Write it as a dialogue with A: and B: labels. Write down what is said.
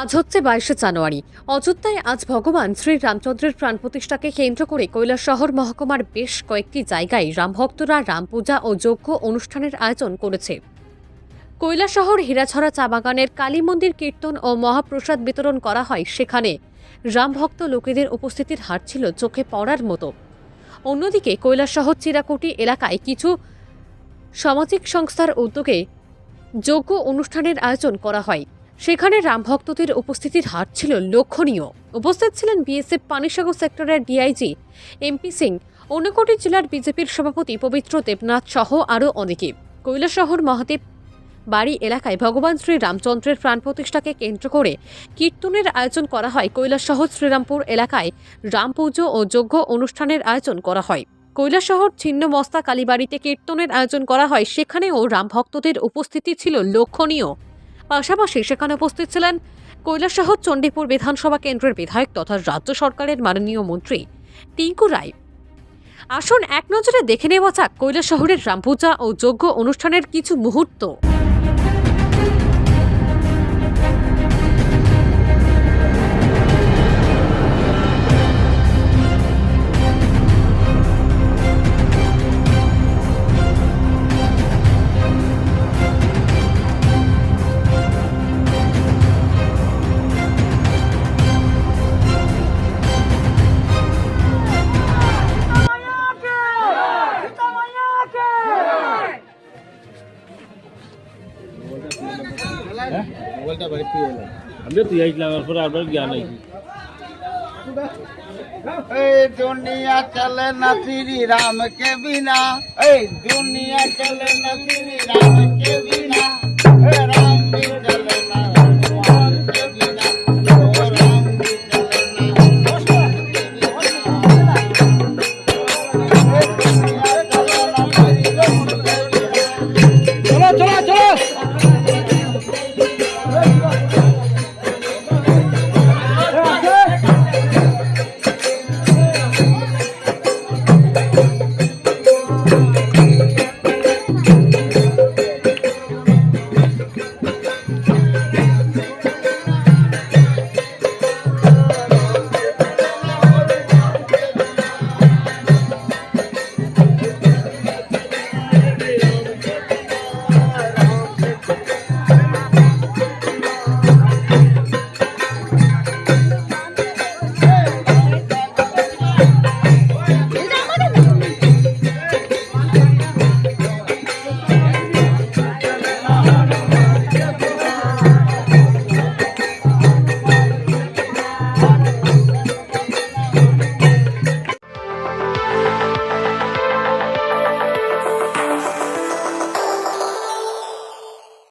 A: আজ হচ্ছে বাইশে জানুয়ারি। অযোধ্যায় আজ ভগবান শ্রী রামচন্দ্রের প্রাণ প্রতিষ্ঠাকে কেন্দ্র করে কৈলাসহর মহকুমার বেশ কয়েকটি জায়গায় রামভক্তরা রাম পূজা ও যজ্ঞ অনুষ্ঠানের আয়োজন করেছে। কৈলাসহর হীরাছড়া চা বাগানের কালী মন্দির কীর্তন ও মহাপ্রসাদ বিতরণ করা হয়। সেখানে রামভক্ত লোকেদের উপস্থিতির হার ছিল চোখে পড়ার মতো। অন্যদিকে কৈলাসহর চিরাকুটি এলাকায় কিছু সামাজিক সংস্থার উদ্যোগে যোগ্য অনুষ্ঠানের আয়োজন করা হয়। সেখানে রামভক্তদের উপস্থিতির হার ছিল লক্ষণীয়। উপস্থিত ছিলেন বিএসএফ পানিসাগর সেক্টরের ডিআইজি এমপি সিং ঊনকোটি জেলার বিজেপির সভাপতি পবিত্র দেবনাথ সহ আরও অনেকে। কৈলাসহর মহাদেব বাড়ি এলাকায় ভগবান শ্রী রামচন্দ্রের প্রাণ প্রতিষ্ঠাকে কেন্দ্র করে কীর্তনের আয়োজন করা হয়। কৈলাসহর শ্রীরামপুর এলাকায় রাম পুজো ও যজ্ঞ অনুষ্ঠানের আয়োজন করা হয়। কৈলাসহর ছিন্নমস্তা কালীবাড়িতে কীর্তনের আয়োজন করা হয়। সেখানেও রাম ভক্তদের উপস্থিতি ছিল লক্ষণীয়। পাশাপাশি সেখানে উপস্থিত ছিলেন কৈলাসহর চণ্ডীপুর বিধানসভা কেন্দ্রের বিধায়ক তথা রাজ্য সরকারের মাননীয় মন্ত্রী টিঙ্কু রায়। আসুন এক নজরে দেখে নেওয়া যাক কৈলাসহরের রামপূজা ও যজ্ঞ অনুষ্ঠানের কিছু মুহূর্ত।
B: हमने तो यही लगा
C: फिर आपने ज्ञान नहीं दुनिया चले न
B: श्री राम के बिना। दुनिया चले न श्री राम के बिना। राम भी चले चलो चलो चलो।